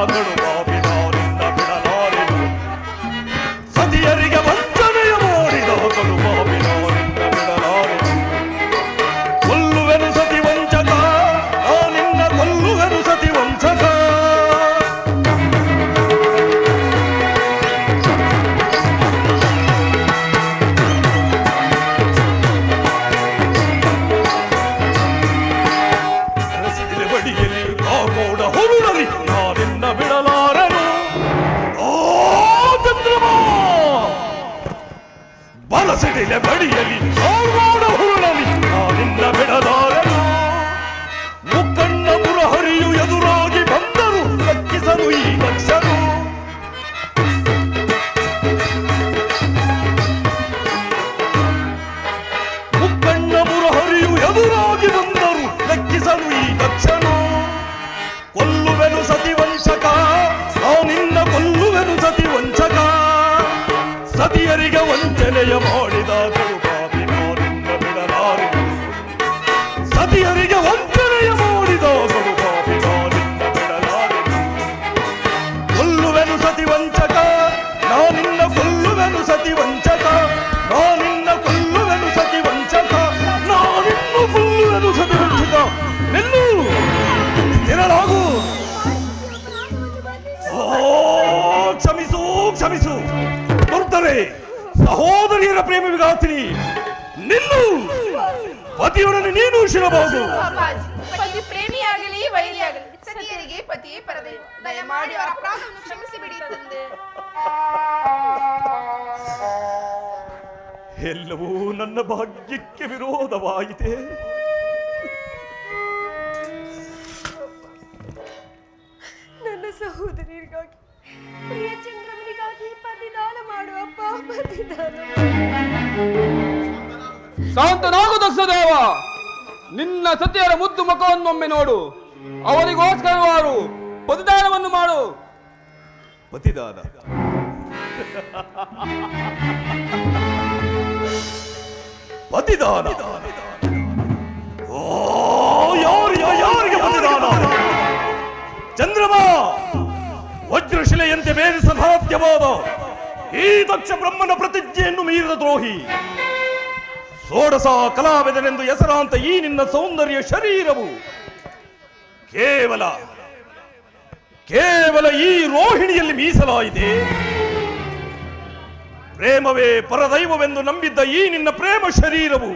കളു ಸಿಡಿಲೆ ಬಡಿಯಲಿ ಆಳ್ವಾಡ ಹುರುಳಲಿ ನಾನಿನ್ನ ಬಿಡದಾರೆನು ಮುಕ್ಕಣ್ಣ ಮುರಹರಿಯು ಎದುರಾಗಿ ಬಂದರು ಲೆಕ್ಕಿಸಲು ಈ ಲಕ್ಷರು ಸತಿಯರಿಗೆ ವಂಚನೆಯ ಮಾಡಿದ ಪಾಪಿ ನಾನಿನ್ನ ಬಿಡಲಾರೆ ಸತಿಯರಿಗೆ ವಂಚನೆಯ ಮಾಡಿದ ಪಾಪಿ ನಾನಿನ್ನ ಬಿಡಲಾರೆ ಕೊಲ್ಲುವೆನು ಸತಿ ವಂಚಕ ನಾನಿನ್ನ ಕೊಲ್ಲುವೆನು ಸತಿ ವಂಚಕ ನಾನಿನ್ನ ಕೊಲ್ಲುವೆನು ಸತಿ ವಂಚಕ ನಾನಿನ್ನು ಕೊಲ್ಲುವೆನು ಸತಿ ವಂಚಕ ನಿಲ್ಲು ಸ್ಥಿರಲಾಗು ಓ ಕ್ಷಮಿಸು ಕ್ಷಮಿಸು ಬರುತ್ತಾರೆ ಸಹೋದರಿಯರ ಪ್ರೇಮ ವಿಗಾತಿನಿ ನಿಲ್ಲು. ಪತಿಯೊಡನೆ ನೀನು ಶಿರಬಹುದು ಪತಿ ಪ್ರೇಮಿಯಾಗಲಿ ವೈರಿಯಾಗಲಿ ಸತಿಯರಿಗೆ ಪತಿಯೇ ಪರದೆ. ದಯಮಾಡಿ ಅವರ ಅಪರಾಧವನ್ನು ಕ್ಷಮಿಸಿ ಬಿಡಿ ತಂದೆ. ಎಲ್ಲವೂ ನನ್ನ ಭಾಗ್ಯಕ್ಕೆ ವಿರೋಧವಾಯಿತೆ. ನನ್ನ ಸಹೋದರಿಯರಿಗಾಗಿ ಪತಿದಾನ ದಕ್ಷದೇವ ನಿನ್ನ ಸತಿಯರ ಮುದ್ದು ಮುಖವನ್ನೊಮ್ಮೆ ನೋಡು. ಅವರಿಗೋಸ್ಕರವಾರು ಪತಿದಾನವನ್ನು ಮಾಡು. ಪತಿದಾನ. ಪತಿದಾನ. ಓ ಯಾರಿಗೆ ಯಾರಿಗೆ ಪತಿದಾನ? ಚಂದ್ರಮ ವಜ್ರಶಿಲೆಯಂತೆ ಈ ದಕ್ಷ ಬ್ರಹ್ಮನ ಪ್ರತಿಜ್ಞೆಯನ್ನು ಮೀರಿದ ದ್ರೋಹಿ. ಸೋಡಸ ಕಲಾವಿದನೆಂದು ಹೆಸರಾಂತ ಈ ನಿನ್ನ ಸೌಂದರ್ಯ ಶರೀರವು. ಕೇವಲ ಕೇವಲ ಈ ರೋಹಿಣಿಯಲ್ಲಿ ಮೀಸಲಾಯಿದೆ ಪ್ರೇಮವೇ ಪರದೈವವೆಂದು ನಂಬಿದ್ದ ಈ ನಿನ್ನ ಪ್ರೇಮ ಶರೀರವು.